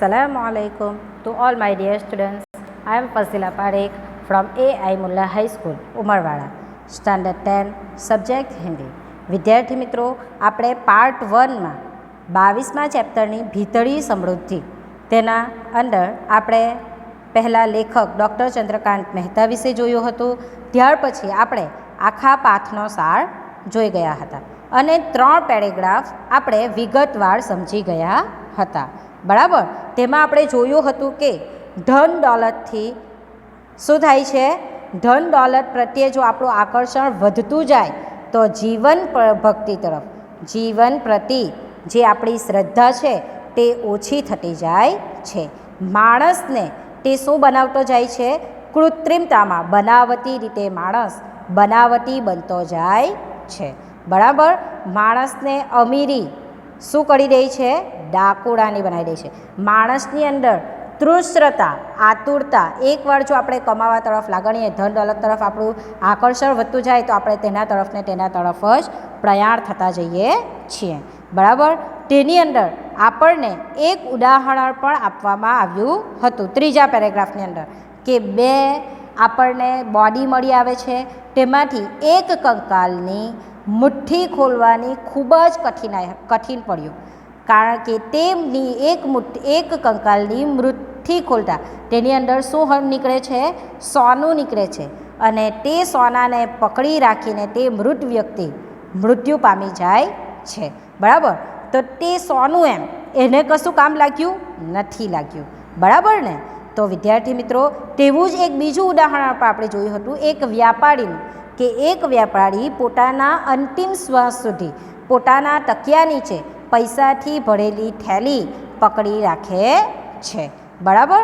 Assalamu alaikum to all my dear students. I am Fazila Parekh from AI Mullah High School, Umarwada standard ten subject Hindi વિદ્યાર્થી મિત્રો આપણે part વનમાં બાવીસમા ચેપ્ટરની ભીતળી સમૃદ્ધિ તેના અંદર આપણે પહેલાં લેખક ડૉક્ટર ચંદ્રકાંત મહેતા વિશે જોયું હતું. ત્યાર પછી આપણે આખા પાથનો સાર જોઈ ગયા હતા. અને ત્રણ પેરેગ્રાફ આપણે વિગતવાર સમજી ગયા હતા. બરાબર? તેમાં આપણે જોયું હતું કે ધન દોલતથી શું થાય છે? ધન દોલત પ્રત્યે જો આપણું આકર્ષણ વધતું જાય, તો જીવન ભક્તિ તરફ. જીવન પ્રતિ જે આપણી શ્રદ્ધા છે, તે ઓછી થતી જાય છે. માણસને તે શું બનાવતો જાય છે? કૃત્રિમતામાં બનાવટી રીતે માણસ બનાવટી બનતો જાય છે. બરાબર? માણસને અમીરી શું કરી દે છે? ડાકુડાની બનાવી દે છે. માણસની અંદર તૃષ્ણતા આતુરતા, એકવાર જો આપણે કમાવા તરફ લાગણીએ, ધન દોલત તરફ આપણું આકર્ષણ વધતું જાય, તો આપણે તેના તરફ ને તેના તરફ જ પ્રયાણ થતા જઈએ છીએ. બરાબર? તેની અંદર આપણને એક ઉદાહરણ પણ આપવામાં આવ્યું હતું. ત્રીજા પેરેગ્રાફની અંદર કે બે આપણને બોડી મળી આવે છે. તેમાંથી એક કંકાલની મુઠ્ઠી ખોલવાની ખૂબ જ કઠિનાઈ, કઠિન પડ્યું. કારણ કે તેમની એક મુઠ્ઠી, એક કંકાલની મૃતથી ખોલતા. તેની અંદર શું નીકળે છે? સોનું નીકળે છે. અને તે સોનાને પકડી રાખીને તે મૃત વ્યક્તિ મૃત્યુ પામી જાય છે. બરાબર? તો તે સોનું એમ, એને કશું કામ લાગ્યું નથી લાગ્યું. બરાબર ને? તો વિદ્યાર્થી મિત્રો, તેવું જ એક બીજું ઉદાહરણ પણ આપણે જોયું હતું. એક વ્યાપારીનું કે એક વ્યાપારી પોતાના અંતિમ શ્વાસ સુધી, પોતાના તકિયા નીચે પૈસાથી ભરેલી થેલી પકડી રાખે છે. બરાબર?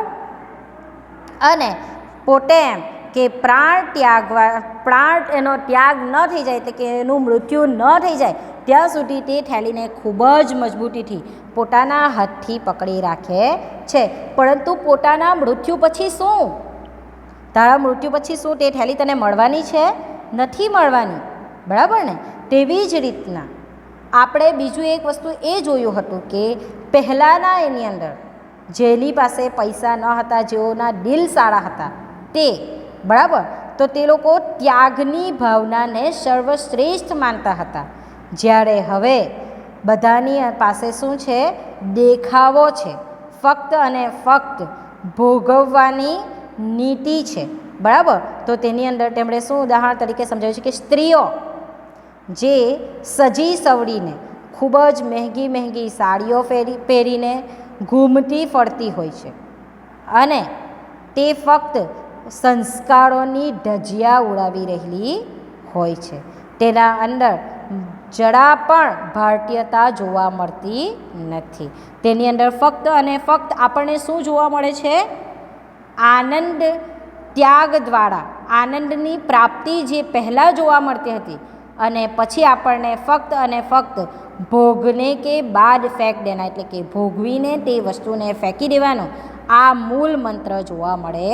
અને પોતે એમ કે પ્રાણ ત્યાગવા, પ્રાણ એનો ત્યાગ ન થઈ જાય એટલે કે એનું મૃત્યુ ન થઈ જાય, ત્યાં સુધી તે થેલીને ખૂબ જ મજબૂતીથી પોતાના હાથથી પકડી રાખે છે. પરંતુ પોતાના મૃત્યુ પછી શું? તારા મૃત્યુ પછી શું તે થેલી તને મળવાની છે? નથી મળવાની. બરાબર ને? તેવી જ રીતના આપણે બીજું એક વસ્તુ એ જોયું હતું કે પહેલાંના એની અંદર જેની પાસે પૈસા ન હતા, જેઓના દિલ સારા હતા, તે, બરાબર? તો તે લોકો ત્યાગની ભાવનાને સર્વશ્રેષ્ઠ માનતા હતા. જ્યારે હવે બધાની પાસે શું છે? દેખાવો છે. ફક્ત અને ફક્ત ભોગવવાની નીતિ છે. બરાબર? તો તેની અંદર તેમણે શું ઉદાહરણ તરીકે સમજાવ્યું છે કે સ્ત્રીઓ જે સજી સવડીને, ખૂબ જ મહેંગી મહેંગી સાડીઓ પહેરી, પહેરીને ઘૂમતી ફરતી હોય છે. અને તે ફક્ત સંસ્કારોની ધજિયા ઉડાવી રહેલી હોય છે. તેના અંદર જરા પણ ભારતીયતા જોવા મળતી નથી. તેની અંદર ફક્ત અને ફક્ત આપણને શું જોવા મળે છે? આનંદ ત્યાગ દ્વારા, આનંદની પ્રાપ્તિ જે પહેલાં જોવા મળતી હતી અને પછી આપણને ફક્ત અને ફક્ત ભોગને કે બાદ ફેંક દેના એટલે કે ભોગવીને તે વસ્તુને ફેંકી દેવાનો આ મૂળ મંત્ર જોવા મળે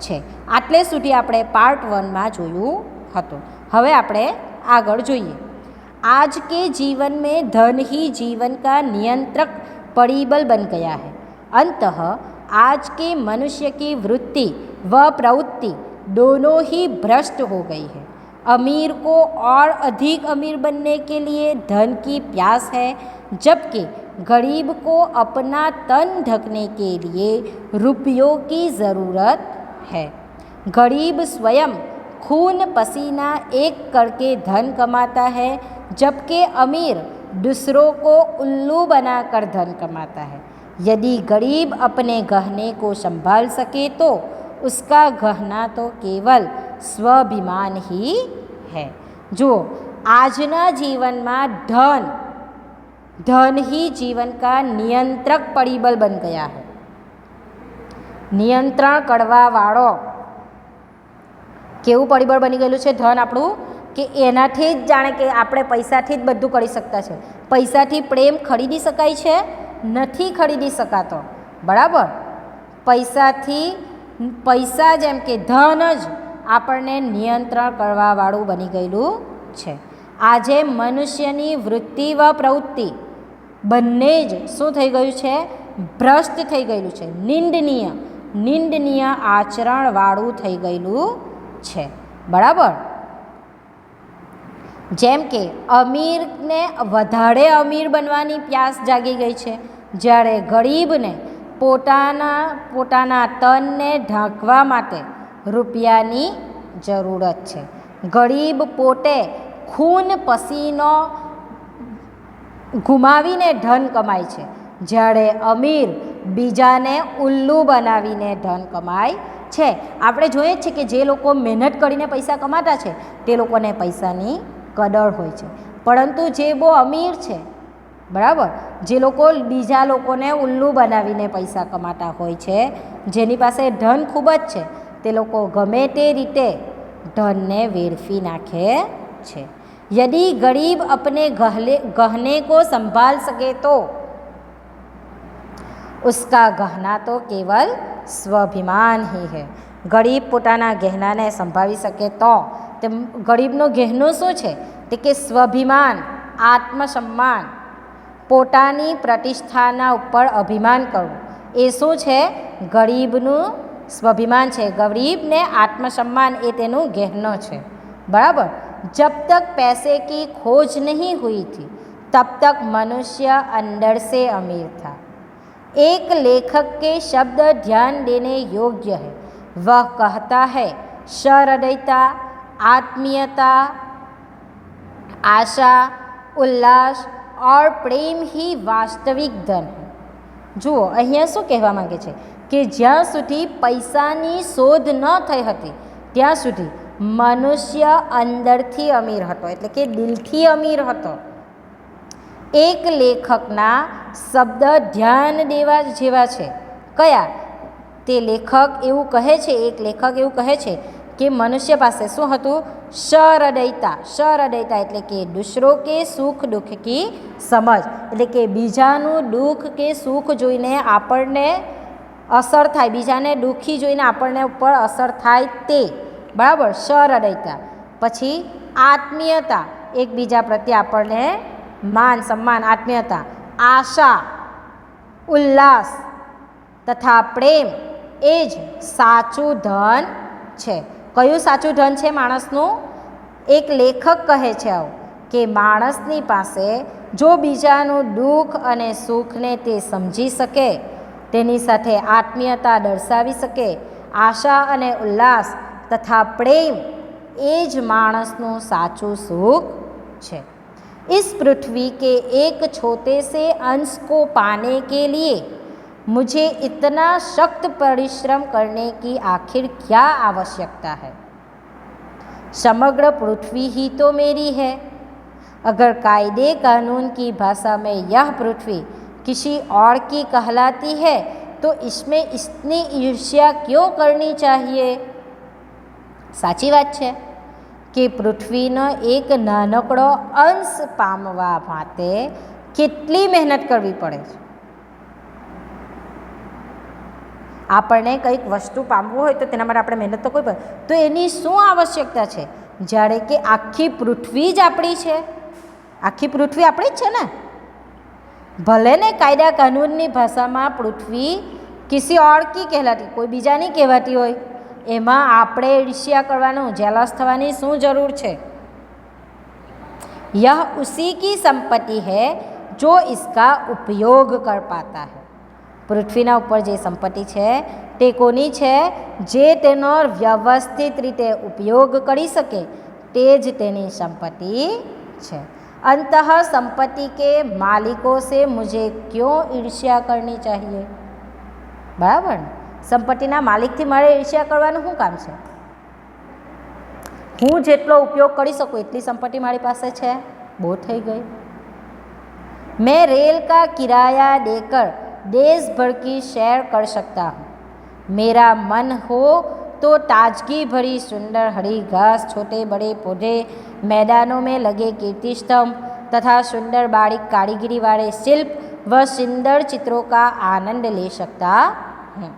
છે આટલે સુધી આપણે પાર્ટ વનમાં જોયું હતું હવે આપણે આગળ જોઈએ आज के जीवन में धन ही जीवन का नियंत्रक परिबल बन गया है अंतः आज के मनुष्य की वृत्ति व प्रवृत्ति दोनों ही भ्रष्ट हो गई है अमीर को और अधिक अमीर बनने के लिए धन की प्यास है, जबकि गरीब को अपना तन ढकने के लिए रुपयों की ज़रूरत है। गरीब स्वयं खून पसीना एक करके धन कमाता है, जबकि अमीर दूसरों को उल्लू बनाकर धन कमाता है। यदि गरीब अपने गहने को संभाल सके तो उसका गहना तो केवल સ્વાભિમાન ही है જો આજના જીવનમાં ધન धन ही जीवन का नियंत्रक परिबल बन गया है નિયંત્રણ કરવાવાળો કેવું પરિબળ બની ગયેલું છે ધન આપણું કે એનાથી જ જાણે કે આપણે પૈસાથી જ બધું કરી શકતા છે પૈસાથી પ્રેમ ખરીદી શકાય છે નથી ખરીદી શકાતો બરાબર પૈસાથી પૈસા જેમ કે ધન જ આપણને નિયંત્રણ કરવાવાળું બની ગયેલું છે. આજે મનુષ્યની વૃત્તિ વ પ્રવૃત્તિ બંને જ શું થઈ ગયું છે? ભ્રષ્ટ થઈ ગયેલું છે. નિંદનીય નિંદનીય આચરણવાળું થઈ ગયેલું છે. બરાબર? જેમ કે અમીરને વધારે અમીર બનવાની પ્યાસ જાગી ગઈ છે. જ્યારે ગરીબને પોતાના પોતાના તનને ઢાંકવા માટે રૂપિયાની જરૂરત છે. ગરીબ પોતે ખૂન પસીનો ગુમાવીને ધન કમાય છે. જ્યારે અમીર બીજાને ઉલ્લુ બનાવીને ધન કમાય છે. આપણે જોઈએ જ છે કે જે લોકો મહેનત કરીને પૈસા કમાતા છે, તે લોકોને પૈસાની કદર હોય છે. પરંતુ જે બહુ અમીર છે બરાબર? જે લોકો બીજા લોકોને ઉલ્લુ બનાવીને પૈસા કમાતા હોય છે, જેની પાસે ધન ખૂબ જ છે, તે લોકો ગમે તે રીતે ધનને વેડફી નાખે છે. યદિ ગરીબ અપને ગહલે, ગહને કો સંભાળ શકે તો, ઉસકા ગહના તો કેવલ સ્વાભિમાન હી હે. ગરીબ પોતાના ગહેનાને સંભાળી શકે તો તે ગરીબનું ગહેનું શું છે? તે કે સ્વાભિમાન, આત્મસન્માન પોતાની પ્રતિષ્ઠાના ઉપર અભિમાન કરવું એ શું છે ગરીબનું સ્વાભિમાન છે ગરીબને આત્મસન્માન એ તેનું ગહેનો છે बराबर जब तक पैसे की खोज नहीं हुई थी तब तक मनुष्य अंदर से अमीर था एक लेखक के शब्द ध्यान देने योग्य है वह कहता है सहृदयता आत्मीयता आशा उल्लास ઓર પ્રેમ હી વાસ્તવિક ધન જુઓ અહીંયા શું કહેવા માંગે છે કે જ્યાં સુધી પૈસાની શોધ ન થઈ હતી ત્યાં સુધી મનુષ્ય અંદરથી અમીર હતો એટલે કે દિલથી અમીર હતો એક લેખકના શબ્દ ધ્યાન દેવા જેવા છે કયા તે લેખક એવું કહે છે એક લેખક એવું કહે છે કે મનુષ્ય પાસે શું હતું? સરદયતા સરદયતા એટલે કે દૂસરો કે સુખ દુઃખ કી સમજ. એટલે કે બીજાનું દુઃખ કે સુખ જોઈને આપણને અસર થાય. બીજાને દુઃખી જોઈને આપણને ઉપર અસર થાય તે. બરાબર? સરદયતા પછી આત્મીયતા. એકબીજા પ્રત્યે આપણને માન, સન્માન, આત્મીયતા. આશા, ઉલ્લાસ તથા પ્રેમ. એ જ સાચું ધન છે. કયું સાચું ધન છે માણસનું એક લેખક કહે છે આવું કે માણસની પાસે જો બીજાનું દુઃખ અને સુખને તે સમજી શકે તેની સાથે આત્મીયતા દર્શાવી શકે આશા અને ઉલ્લાસ तथा प्रेम એ જ માણસનું સાચું સુખ છે इस पृथ्वी के एक छोटे से अंश को पाने के लिए मुझे इतना सख्त परिश्रम करने की आखिर क्या आवश्यकता है समग्र पृथ्वी ही तो मेरी है अगर कायदे कानून की भाषा में यह पृथ्वी किसी और की कहलाती है तो इसमें इतनी ईर्ष्या क्यों करनी चाहिए સાચી વાત છે કે પૃથ્વીનો એક નાનકડો અંશ પામવા માટે કેટલી મહેનત કરવી પડે છે આપણને કંઈક વસ્તુ પામવું હોય તો તેના માટે આપણે મહેનત તો કોઈ પણ તો એની શું આવશ્યકતા છે જ્યારે કે આખી પૃથ્વી જ આપણી છે આખી પૃથ્વી આપણી જ છે ને ભલે ને કાયદા કાનૂનની ભાષામાં પૃથ્વી કિસી ઓર કી કહેલાતી કોઈ બીજાની કહેવાતી હોય એમાં આપણે ઈર્ષ્યા કરવાનું જેલસ થવાની શું જરૂર છે यह उसी की संपत्ति है जो इसका उपयोग कर पाता है પૃથ્વીના ઉપર જે સંપત્તિ છે તે કોની છે જે તેનો વ્યવસ્થિત રીતે ઉપયોગ કરી શકે તે જ તેની સંપત્તિ છે અંતઃ સંપત્તિ કે માલિકો से मुझे क्यों ईर्ष्या करनी चाहिए બરાબર ને સંપત્તિના માલિકથી મારે ઈર્ષ્યા કરવાનું શું કામ છે હું જેટલો ઉપયોગ કરી શકું એટલી સંપત્તિ મારી પાસે છે બહુ થઈ ગઈ मैं रेल का किराया देकर देश भर की सैर कर सकता हूँ मेरा मन हो तो ताजगी भरी सुंदर हरी घास छोटे बड़े पौधे मैदानों में लगे कीर्ति स्तंभ तथा सुंदर बारीक कारीगरी वाले शिल्प व सुंदर चित्रों का आनंद ले सकता हूँ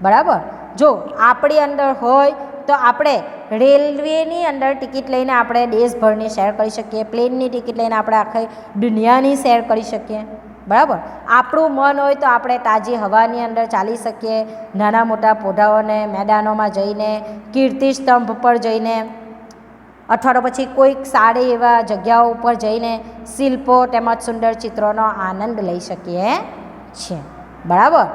બરાબર જો આપણી અંદર હોય તો આપણે રેલવેની અંદર ટિકિટ લઈને આપણે દેશભરની સૈર કરી શકીએ પ્લેનની ટિકિટ લઈને આપણે આખી દુનિયાની સૈર કરી શકીએ બરાબર? આપણું મન હોય તો આપણે તાજી હવાની અંદર ચાલી શકીએ, નાના મોટા પોઢાઓને, મેદાનોમાં જઈને, કીર્તિ સ્તંભ પર જઈને અથવા તો પછી કોઈક સારી એવા જગ્યાઓ ઉપર જઈને શિલ્પો તેમજ સુંદર ચિત્રોનો આનંદ લઈ શકીએ છીએ. બરાબર?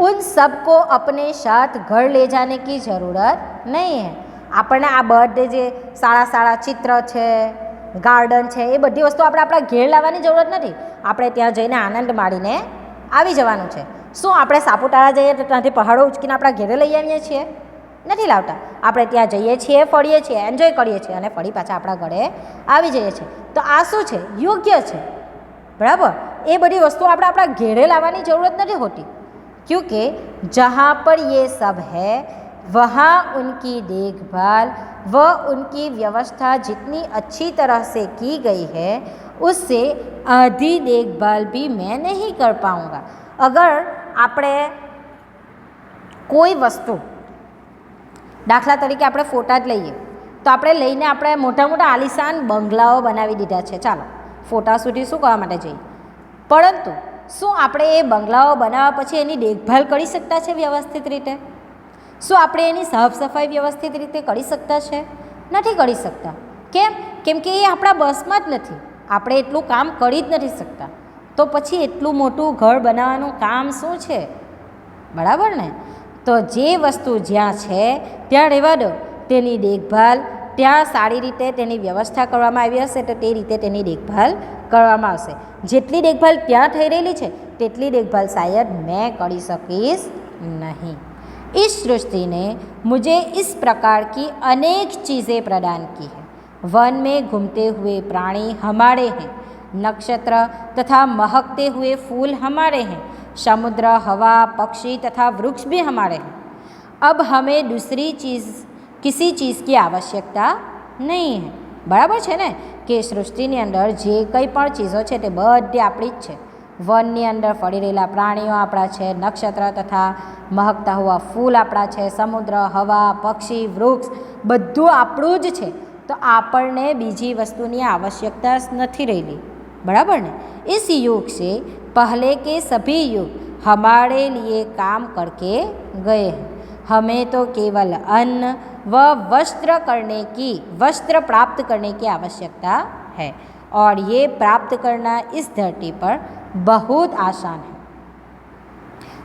ઉન સબકો અપને સાથ ઘર લે જાને કી જરૂરત નહીં હૈ. આપણને આ બધે જે સારા સારા ચિત્ર છે ગાર્ડન છે, એ બધી વસ્તુ આપણે આપણા ઘેર લાવવાની જરૂરત નથી. આપણે ત્યાં જઈને આનંદ માણીને આવી જવાનું છે. શું આપણે સાપુતારા જઈએ તો ત્યાંથી પહાડો ઉચકીને આપણા ઘેરે લઈ આવીએ છીએ? નથી લાવતા. આપણે ત્યાં જઈએ છીએ, ફરીએ છીએ એન્જોય કરીએ છીએ અને ફરી પાછા આપણા ઘરે આવી જઈએ છીએ. તો આ શું છે? યોગ્ય છે. બરાબર? એ બધી વસ્તુઓ આપણે આપણા ઘેરે લાવવાની જરૂરત નથી હોતી. ક્યુંકે, જહાં પર યે સબ હૈ वहाँ उनकी देखभाल व उनकी व्यवस्था जितनी अच्छी तरह से की गई है उससे आधी देखभाल भी मैं नहीं कर पाऊँगा अगर આપણે કોઈ વસ્તુ દાખલા તરીકે આપણે ફોટા જ લઈએ તો આપણે લઈને આપણે મોટા મોટા આલિશાન બંગલાઓ બનાવી દીધા છે ચાલો ફોટા સુધી શું કરવા માટે જઈએ પરંતુ શું આપણે એ બંગલાઓ બનાવવા પછી એની દેખભાલ કરી શકતા છે વ્યવસ્થિત રીતે શું આપણે એની સાફ સફાઈ વ્યવસ્થિત રીતે કરી શકતા છે? નથી કરી શકતા. કેમ? કેમ કે એ આપણા બસમાં જ નથી. આપણે એટલું કામ કરી જ નથી શકતા. તો પછી એટલું મોટું ઘર બનાવવાનું કામ શું છે? બરાબર ને? તો જે વસ્તુ જ્યાં છે, ત્યાં રહેવા દો. તેની દેખભાલ ત્યાં સારી રીતે તેની વ્યવસ્થા કરવામાં આવી હશે તો તે રીતે તેની દેખભાલ કરવામાં આવશે. જેટલી દેખભાલ ત્યાં થઈ રહેલી છે, તેટલી દેખભાલ શાયદ મેં કરી શકીશ नहीं इस सृष्टि ने मुझे इस प्रकार की अनेक चीज़ें प्रदान की है वन में घूमते हुए प्राणी हमारे हैं नक्षत्र तथा महकते हुए फूल हमारे हैं समुद्र हवा पक्षी तथा वृक्ष भी हमारे हैं अब हमें दूसरी चीज़ किसी चीज़ की आवश्यकता નહીં હે બરાબર છે ને કે સૃષ્ટિની અંદર જે કંઈ પણ ચીજો છે તે બધી આપણી જ છે વનની અંદર ફરી રહેલા પ્રાણીઓ આપણા છે નક્ષત્ર તથા મહકતા હોવા ફૂલ આપણા છે સમુદ્ર હવા પક્ષી વૃક્ષ બધું આપણું જ છે તો આપણને બીજી વસ્તુની આવશ્યકતા નથી રહેલી बराबर ने इस युग से पहले के सभी युग हमारे लिए काम करके गए हैं हमें तो केवल अन्न व वस्त्र करने की वस्त्र प्राप्त करने की आवश्यकता है और ये प्राप्त करना इस धरती पर બહુત આસાન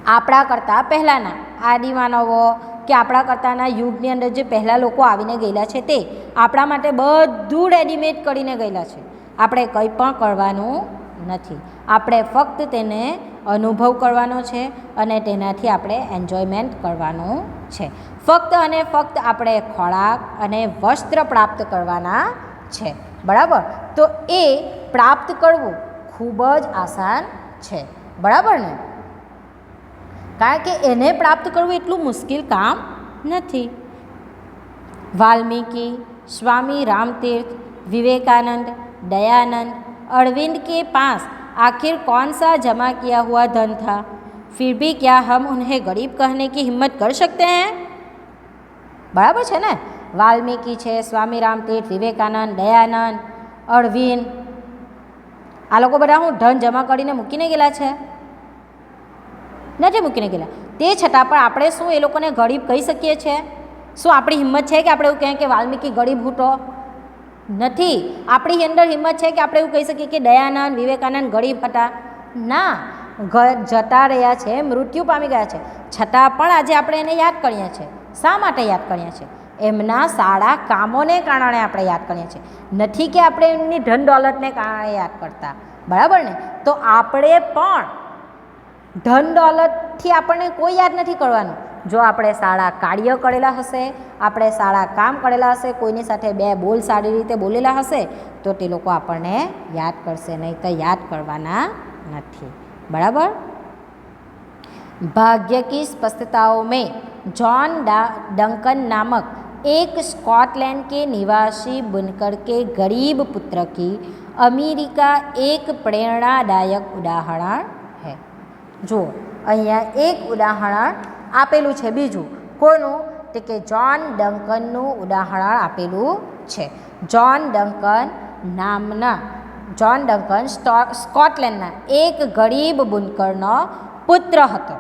આપણા કરતાં પહેલાંના આદિમાનવો કે આપણા કરતાંના યુગની અંદર જે પહેલાં લોકો આવીને ગયેલા છે તે આપણા માટે બધું રેડીમેડ કરીને ગયેલા છે. આપણે કંઈ પણ કરવાનું નથી. આપણે ફક્ત તેને અનુભવ કરવાનો છે અને તેનાથી આપણે એન્જોયમેન્ટ કરવાનું છે. ફક્ત અને ફક્ત આપણે ખોરાક અને વસ્ત્ર પ્રાપ્ત કરવાના છે. બરાબર? તો એ પ્રાપ્ત કરવું ખૂબ જ આસાન છે બરાબર ને કારણ કે એને પ્રાપ્ત કરવું એટલું મુશ્કેલ કામ નથી वाल्मीकि स्वामी रामतीर्थ विवेकानंद दयानंद अरविंद के पास आखिर कौन सा जमा किया हुआ धन था फिर भी क्या हम उन्हें गरीब कहने की हिम्मत कर सकते हैं બરાબર છે ને વાલ્મીકી છે સ્વામી રામતીર્થ વિવેકાનંદ દયાનંદ અરવિંદ આ લોકો બધા હું ધન જમા કરીને મૂકીને ગયેલા છે. નથી મૂકીને ગયેલા. તે છતાં પણ આપણે શું એ લોકોને ગરીબ કહી શકીએ છીએ શું આપણી હિંમત છે કે આપણે એવું કહીએ કે વાલ્મીકી ગરીબ હૂટો નથી. આપણી અંદર હિંમત છે કે આપણે એવું કહી શકીએ કે દયાનંદ, વિવેકાનંદ ગરીબ હતા. ના. જતા રહ્યા છે, મૃત્યુ પામી ગયા છે. છતાં પણ આજે આપણે એને યાદ કરીએ છીએ શા માટે યાદ કરીએ છીએ એમના સારા કામોને કારણે આપણે યાદ કરીએ છીએ. નથી કે આપણે એમની ધન દોલતને કારણે યાદ કરતા. બરાબર ને? તો આપણે પણ ધન દોલતથી આપણને કોઈ યાદ નથી કરવાનું. જો આપણે સારા કાર્ય કરેલા હશે, આપણે સારા કામ કરેલા હશે, કોઈની સાથે બે બોલ સારી રીતે બોલેલા હશે, તો તે લોકો આપણને યાદ કરશે નહીં તો યાદ કરવાના નથી. બરાબર? ભાગ્ય કી સ્પષ્ટતાઓ મેં. જ્હોન ડા, ડંકન નામક एक स्कॉटलैंड के निवासी बुनकर के गरीब पुत्र की अमेरिका एक प्रेरणादायक उदाहरण है જો અહીંયા એક ઉદાહરણ આપેલું છે બીજું કોનું તો કે જોન ડંકનનું ઉદાહરણ આપેલું છે જોન ડંકન નામના જોન ડંકન સ્ટો- સ્કોટલેન્ડના એક ગરીબ બુનકરનો પુત્ર હતો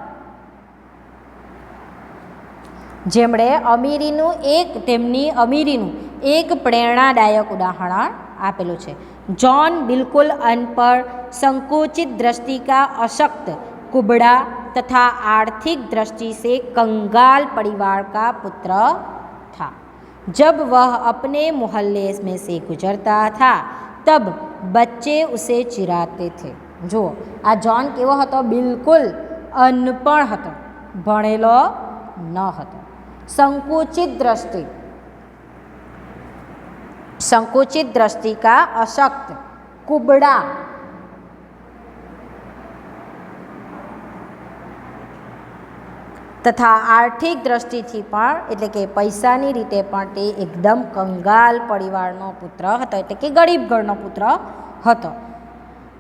જેમણે અમીરીનું એક તેમની અમીરીનું એક પ્રેરણાદાયક ઉદાહરણ આપેલું છે जॉन बिल्कुल अनपढ़ संकुचित दृष्टि का अशक्त कुबड़ा तथा आर्थिक दृष्टि से कंगाल परिवार का पुत्र था जब वह अपने मोहल्ले में से गुजरता था तब बच्चे उसे चिराते थे જુઓ આ જોન કેવો હતો બિલકુલ અનપણ હતો ભણેલો ન હતો સંકુચિત દ્રષ્ટિ संकुचित दृष्टि का अशक्त कुबड़ा તથા આર્થિક દ્રષ્ટિથી પણ એટલે કે પૈસાની રીતે પણ તે એકદમ કંગાલ પરિવારનો પુત્ર હતો એટલે કે ગરીબ ઘરનો પુત્ર હતો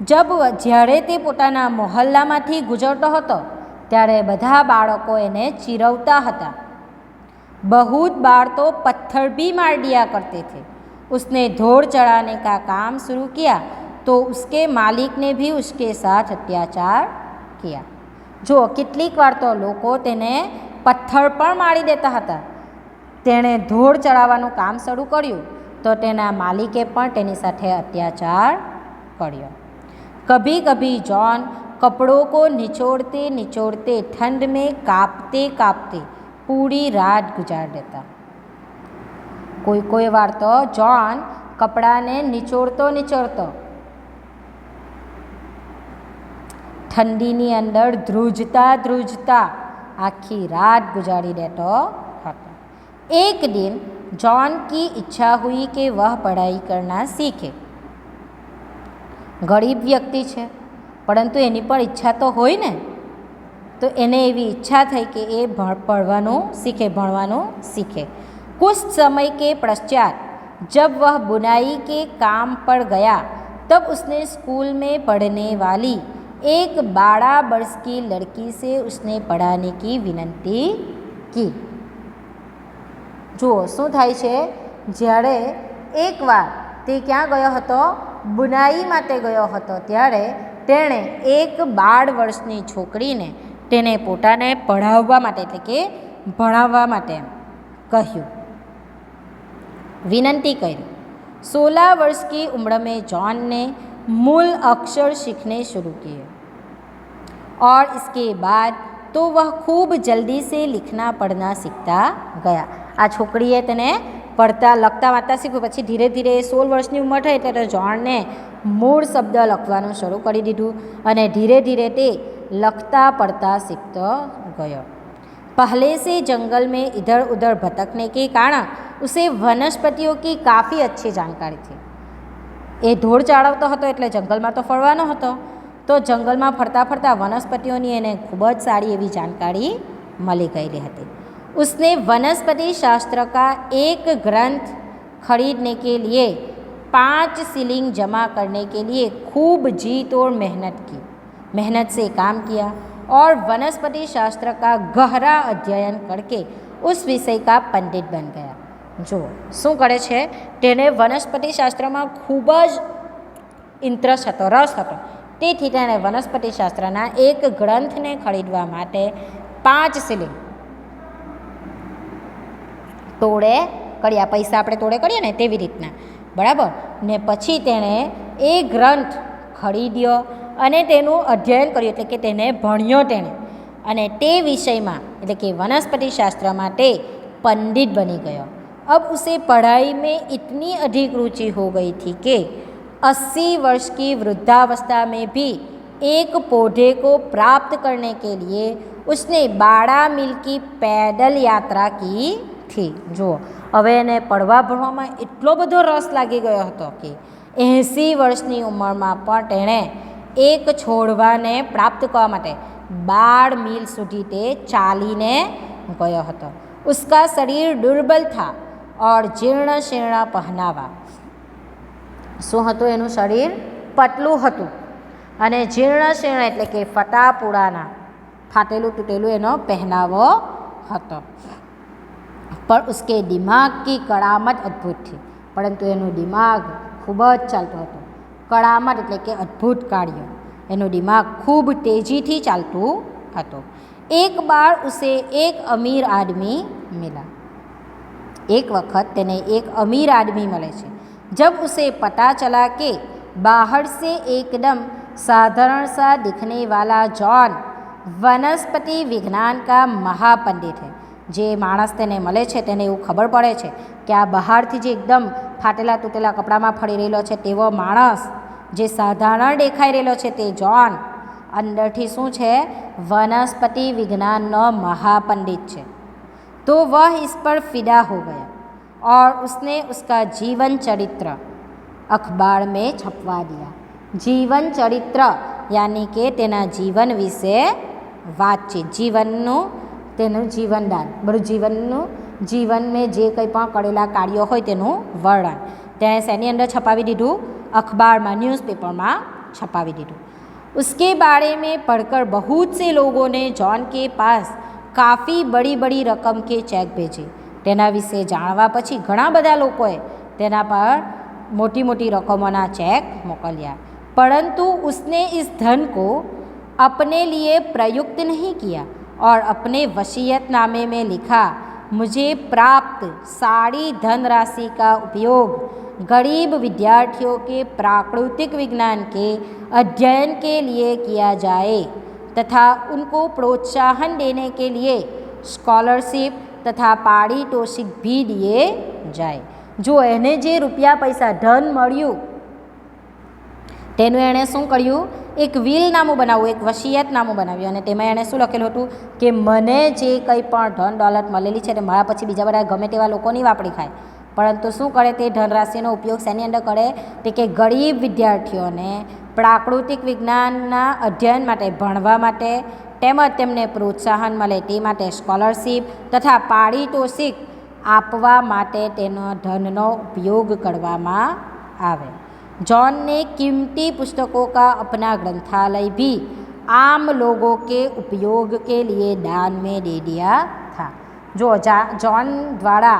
જબ જ્યારે તે પોતાના મોહલ્લામાંથી ગુજરતો હતો ત્યારે બધા બાળકો એને ચીરવતા હતા बहुत बार तो पत्थर भी मार दिया करते थे उसने धोड़ चढ़ाने का काम शुरू किया तो उसके मालिक ने भी उसके साथ अत्याचार किया જો કેટલીક વાર તો લોકો તેને પથ્થર પણ મારી દેતા હતા તેણે ધોળ ચડાવવાનું કામ શરૂ કર્યું તો તેના માલિકે પણ તેની સાથે અત્યાચાર કર્યો कभी कभी जॉन कपड़ों को निचोड़ते निचोड़ते ठंड में कांपते कांपते पूरी रात गुजार देता કોઈ કોઈ વાર તો જોન કપડાને નિચોડતો નિચોડતો ઠંડીની અંદર ધ્રુજતા ધ્રુજતા આખી રાત ગુજારી દેતો હતો एक दिन जॉन की इच्छा हुई कि वह पढ़ाई करना सीखे ગરીબ વ્યક્તિ છે પરંતુ એની પણ ઈચ્છા તો હોય ને તો એને એવી ઈચ્છા થઈ કે એ પઢવાનું શીખે, ભણવાનું શીખે. કુછ સમય કે પશ્ચાત, જબ વહ બુનાઈ કે કામ પર ગયા तब उसने स्कूल में पढ़ने वाली एक बारह वर्ष की लड़की से उसने पढ़ाने की વિનંતી કી. જુઓ, શું થાય છે? જ્યારે એકવાર તે ક્યાં ગયો હતો? બુનાઈ માટે ગયો હતો. ત્યારે તેણે એક બાળ વર્ષની છોકરીને તેને પોતાને પઢાવવા માટે એટલે કે ભણાવવા માટે કહ્યું विनंती करी सोलह वर्ष की उम्र में जॉन ने मूल अक्षर सीखने शुरू किए और इसके बाद तो वह खूब जल्दी से लिखना पढ़ना सीखता ગયા આ છોકરીએ તેને પડતા લખતા વાંચતા શીખ્યું પછી ધીરે ધીરે સોળ વર્ષની ઉંમર થઈ એટલે જોણને મૂળ શબ્દ લખવાનું શરૂ કરી દીધું અને ધીરે ધીરે તે લખતા પડતા શીખતો ગયો पहले से जंगल में इधर उधर भटकने के कारण उसे वनस्पतियों की काफ़ी अच्छी जानकारी थी એ ધૂળ ચાળવતો હતો એટલે જંગલમાં તો ફરવાનો હતો તો જંગલમાં ફરતા ફરતા વનસ્પતિઓની એને ખૂબ જ સારી એવી જાણકારી મળી ગયેલી હતી उसने वनस्पति शास्त्र का एक ग्रंथ खरीदने के लिए पाँच सीलिंग जमा करने के लिए खूब जी तोड़ मेहनत की मेहनत से काम किया और वनस्पति शास्त्र का गहरा अध्ययन करके उस विषय का पंडित बन गया જો શું કરે છે તેને વનસ્પતિ શાસ્ત્રમાં ખૂબ જ ઇન્ટરેસ્ટ હતો રસ હતો તેથી તેણે વનસ્પતિ શાસ્ત્રના એક ગ્રંથને ખરીદવા માટે પાંચ સિલિંગ તોડે કર્યા પૈસા આપણે તોડે કરીએ ને તેવી રીતના બરાબર ને પછી તેણે એ ગ્રંથ ખરીદ્યો અને તેનું અધ્યયન કર્યું એટલે કે તેને ભણ્યો તેણે અને તે વિષયમાં એટલે કે વનસ્પતિ શાસ્ત્ર માટે पंडित बनी गया अब उसे पढ़ाई में इतनी अधिक रुचि हो गई थी कि अस्सी वर्ष की वृद्धावस्था में भी एक पौधे को प्राप्त करने के लिए उसने बारह मील की पैदल યાત્રા કી થી જુઓ હવે એને પડવા ભણવામાં એટલો બધો રસ લાગી ગયો હતો કે એંસી વર્ષની ઉંમરમાં પણ તેણે એક છોડવાને પ્રાપ્ત કરવા માટે બાર મીલ સુધી તે ચાલીને ગયો હતો. ઉસકા શરીર દુર્બલ થા ઓર જીર્ણ શીર્ણ પહનાવા. શું હતું એનું શરીર? પતલું હતું. અને જીર્ણ શીર્ણ એટલે કે ફટાપુડાના, ફાટેલું તૂટેલું એનો પહેનાવો હતો. પણ ઉસકે દિમાગ કી કળામત અદભુતથી. પરંતુ એનું દિમાગ ખૂબ જ ચાલતું હતું. કળામત એટલે કે અદ્ભુત કાર્ય એનું દિમાગ ખૂબ તેજીથી ચાલતું હતું એક બાર ઉસે એક અમીર આદમી મિલા एक वक्त તેને एक अमीर आदमी મળે છે जब उसे पता चला कि बाहर से एकदम साधारण सा दिखने वाला जॉन वनस्पति विज्ञान का महापंडित है જે માણસ તેને મળે છે તેને એવું ખબર પડે છે કે આ બહારથી જે એકદમ ફાટેલા તૂટેલા કપડામાં ફરી રહેલો છે તેવો માણસ જે સાધારણ દેખાઈ રહેલો છે તે જોન. અંદરથી શું છે? વનસ્પતિ વિજ્ઞાનનો મહાપંડિત છે. તો વહ ઇસ પર ફિદા હો ગયા ઓર ઉસને ઉસકા જીવન ચરિત્ર અખબાર મેં છપવા દિયા. જીવન ચરિત્ર યાની કે તેના જીવન વિશે વાતચીત. જીવનનું તેનું જીવનદાન બધું જીવનનું જીવન મેં જે કંઈ પણ કરેલા કાર્યો હોય તેનું વર્ણન તેણે શેની અંદર છપાવી દીધું અખબારમાં ન્યૂઝપેપરમાં छपावी દીધું उसके बारे में पढ़कर बहुत से लोगों ने जॉन के पास કાફી બડી બડી રકમ કે ચેક ભેજે તેના વિશે જાણવા પછી ઘણા બધા લોકોએ તેના પર મોટી મોટી રકમોના ચેક મોકલ્યા परंतु उसने इस धन को अपने लिए प्रयुक्त नहीं किया और अपने वसीयतनामे में लिखा मुझे प्राप्त सारी धनराशि का उपयोग गरीब विद्यार्थियों के प्राकृतिक विज्ञान के अध्ययन के लिए किया जाए तथा उनको प्रोत्साहन देने के लिए स्कॉलरशिप तथा पारितोषिक भी दिए જાય જો એને જે રૂપિયા પૈસા ધન મળ્યું તેનું એણે શું કર્યું એક વિલનામું બનાવવું એક વસિયતનામું બનાવ્યું અને તેમાં એણે શું લખેલું હતું કે, મને જે કંઈ પણ ધન દોલત મળેલી છે તે મારા પછી બીજા બધા ગમે તેવા લોકોની વાપરી ખાય. પરંતુ શું કરે તે ધનરાશિનો ઉપયોગ શેની અંદર કરે? તે કે ગરીબ વિદ્યાર્થીઓને પ્રાકૃતિક વિજ્ઞાનના અધ્યયન માટે, ભણવા માટે, તેમજ તેમને પ્રોત્સાહન મળે તે માટે સ્કોલરશીપ તથા પારિતોષિક આપવા માટે તેનો ધનનો ઉપયોગ કરવામાં આવે. जॉन ने कीमती पुस्तकों का अपना ग्रंथालय भी आम लोगों के उपयोग के लिए दान में दे दिया था જો જા જોન દ્વારા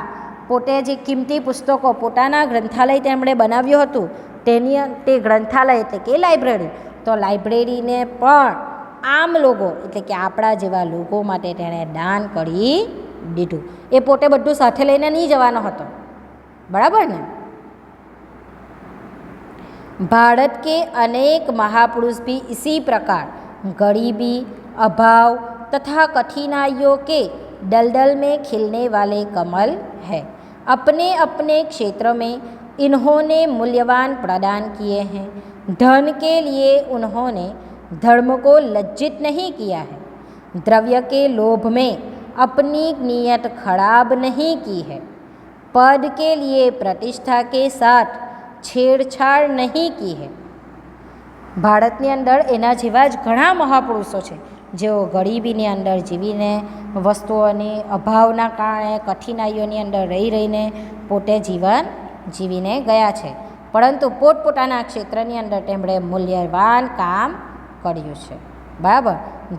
પોતે જે કિંમતી પુસ્તકો પોતાના ગ્રંથાલય તેમણે બનાવ્યું હતું તેની તે ગ્રંથાલય એટલે કે લાઇબ્રેરી તો લાઇબ્રેરીને પણ આમ લોકો એટલે કે આપણા જેવા લોકો માટે તેણે દાન કરી દીધું એ પોતે બધું સાથે લઈને નહીં જવાનો હતો બરાબર ને भारत के अनेक महापुरुष भी इसी प्रकार, गरीबी, अभाव तथा कठिनाइयों के दलदल में खिलने वाले कमल है। अपने अपने क्षेत्र में इन्होंने मूल्यवान प्रदान किए हैं। धन के लिए उन्होंने धर्म को लज्जित नहीं किया है। द्रव्य के लोभ में अपनी नीयत खराब नहीं की है। पद के लिए प्रतिष्ठा के साथ છેડછાડ નહીં કી હે ભારતની અંદર એના જેવા જ ઘણા મહાપુરુષો છે, જેઓ ગરીબીની અંદર જીવીને, વસ્તુઓની અભાવના કારણે, કઠિનાઈઓની અંદર રહી રહીને પોતે જીવન જીવીને ગયા છે. પરંતુ પોતપોતાના ક્ષેત્રની અંદર તેમણે મૂલ્યવાન કામ કર્યું છે. બરાબર?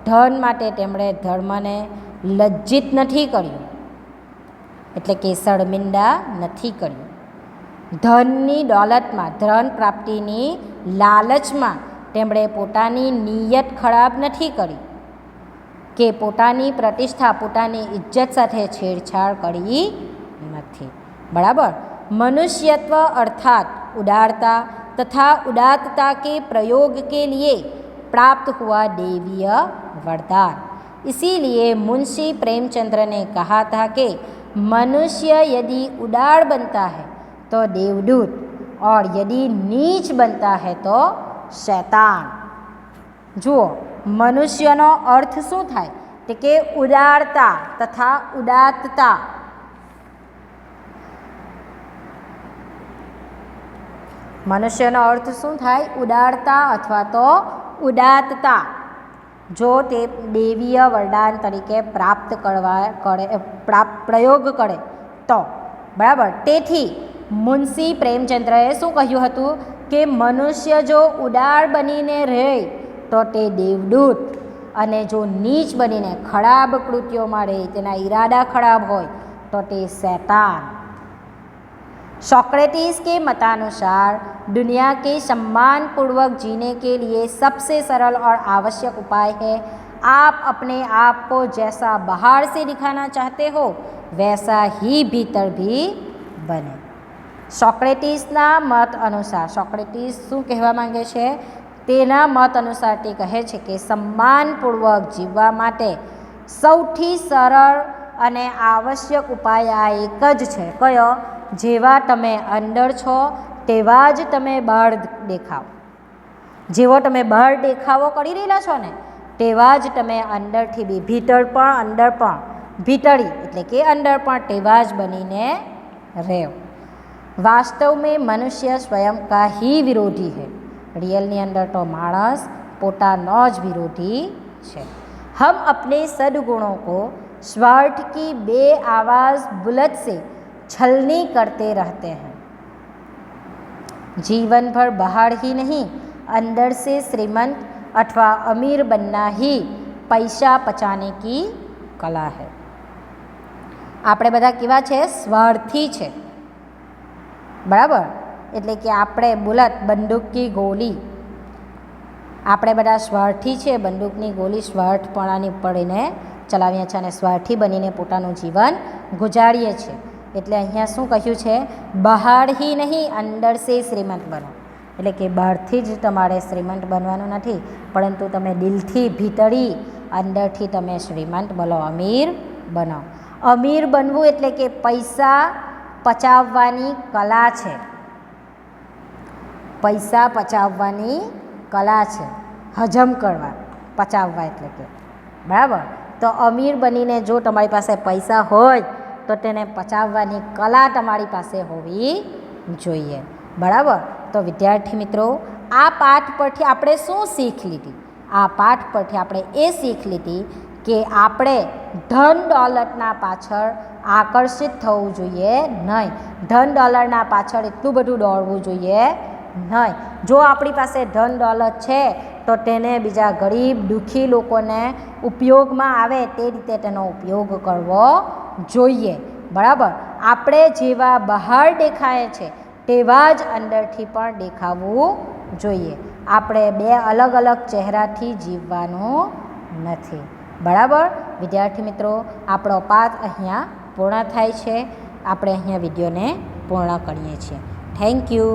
ધન માટે તેમણે ધર્મને લજ્જિત નથી કર્યું. એટલે કે શરમિંદા નથી કર્યું. ધનની દોલતમાં ધન પ્રાપ્તિની લાલચમાં તેમણે પોતાની નિયત ખરાબ નથી કરી કે પોતાની પ્રતિષ્ઠા પોતાની ઇજ્જત સાથે છેડછાડ કરી નથી બરાબર मनुष्यत्व अर्थात उदारता तथा उदात्तता के प्रयोग के लिए प्राप्त हुआ देवीय वरदान इसीलिए मुंशी प्रेमचंद्र ने कहा था कि मनुष्य यदि उदार बनता है तो देवदूत और यदि नीच बनता है तो शैतान જુઓ મનુષ્યનો અર્થ શું થાય તે કે ઉદારતા તથા ઉદાત્તતા મનુષ્યનો અર્થ શું થાય ઉદારતા અથવા તો ઉદાત્તતા જો તે દેવીય વરદાન તરીકે પ્રાપ્ત કરવા કરે પ્રાપ્ત પ્રયોગ કરે તો બરાબર તેથી મુનશી પ્રેમચંદ્રએ શું કહ્યું હતું કે મનુષ્ય જો ઉદાર બનીને રહે તો તે દેવદૂત અને જો નીચ બનીને ખરાબ કૃત્યોમાં રહે તેના ઈરાદા ખરાબ હોય તો તે શૈતાન सोक्रेटिस के मतानुसार दुनिया के सम्मान पूर्वक जीने के लिए सबसे सरल और आवश्यक उपाय है आप अपने आप को जैसा बाहर से दिखाना चाहते हो वैसा ही भीतर भी बने સોક્રેટિસના મત અનુસાર, સોક્રેટિસ શું કહેવા માંગે છે? તેના મત અનુસાર તે કહે છે કે સન્માનપૂર્વક જીવવા માટે સૌથી સરળ અને આવશ્યક ઉપાય આ એક જ છે. કયો? જેવા તમે અંદર છો, તેવા જ તમે બહાર દેખાવ. જેવો તમે બહાર દેખાવો કરી રહેલા છો ને, તેવા જ તમે અંદરથી બી, ભીતર પણ, અંદર પણ, ભીતરી એટલે કે અંદર પણ, તેવા જ બનીને રહેવ. વાસ્તવ મેં મનુષ્ય સ્વયં કા ही વિરોધી है રિયલની અંદર તો માણસ પોતાનો જ વિરોધી છે हम अपने सद्गुणों को स्वार्थ की बे आवाज़ बुलंद से छलनी करते रहते हैं जीवन भर बाहर ही नहीं अंदर से श्रीमंत अथवा अमीर बनना ही પૈસા પચાને કી કલા હૈ આપણે બધા કેવા છે સ્વાર્થી છે બરાબર? એટલે કે આપણે બુલત બંદૂક કી ગોલી. આપણે બધા સ્વાર્થી છે બંદૂકની ગોલી સ્વાર્થપણાની પડીને ચલાવીએ છીએ અને સ્વાર્થી બનીને પોતાનું જીવન ગુજારીએ છીએ. એટલે અહીંયા શું કહ્યું છે? બહારથી નહીં, અંદર સે શ્રીમંત બનો. એટલે કે બહારથી જ તમારે શ્રીમંત બનવાનું નથી, પરંતુ તમે દિલથી ભીતળી અંદરથી તમે શ્રીમંત બનો અમીર બનો. અમીર બનવું એટલે કે પૈસા પચાવવાની કલા છે. પૈસા પચાવવાની કલા છે. હજમ કરવા. પચાવવા એટલે કે. બરાબર? તો અમીર બનીને જો તમારી પાસે પૈસા હોય, તો તેને પચાવવાની કલા તમારી પાસે હોવી જોઈએ. બરાબર? તો વિદ્યાર્થી મિત્રો, આ પાઠ પરથી આપણે શું શીખ લીધી? આ પાઠ પરથી આપણે એ શીખ લીધી કે આપણે ધન દોલતના પાછળ આકર્ષિત થવું જોઈએ નહીં. ધન ડોલરના પાછળ એટલું બધું દોડવું જોઈએ નહીં. જો આપણી પાસે ધન ડોલર છે, તો તેને બીજા ગરીબ, દુઃખી લોકોને ઉપયોગમાં આવે તે રીતે તેનો ઉપયોગ કરવો જોઈએ. બરાબર? આપણે જેવા બહાર દેખાય છે, તેવા જ અંદરથી પણ દેખાવું જોઈએ. આપણે બે અલગ અલગ ચહેરાથી જીવવાનું નથી. બરાબર? વિદ્યાર્થી મિત્રો, આપણો પાઠ અહીંયા પૂર્ણ થાય છે. આપણે અહીંયા વિડીયોને પૂર્ણ કરીએ છીએ. Thank you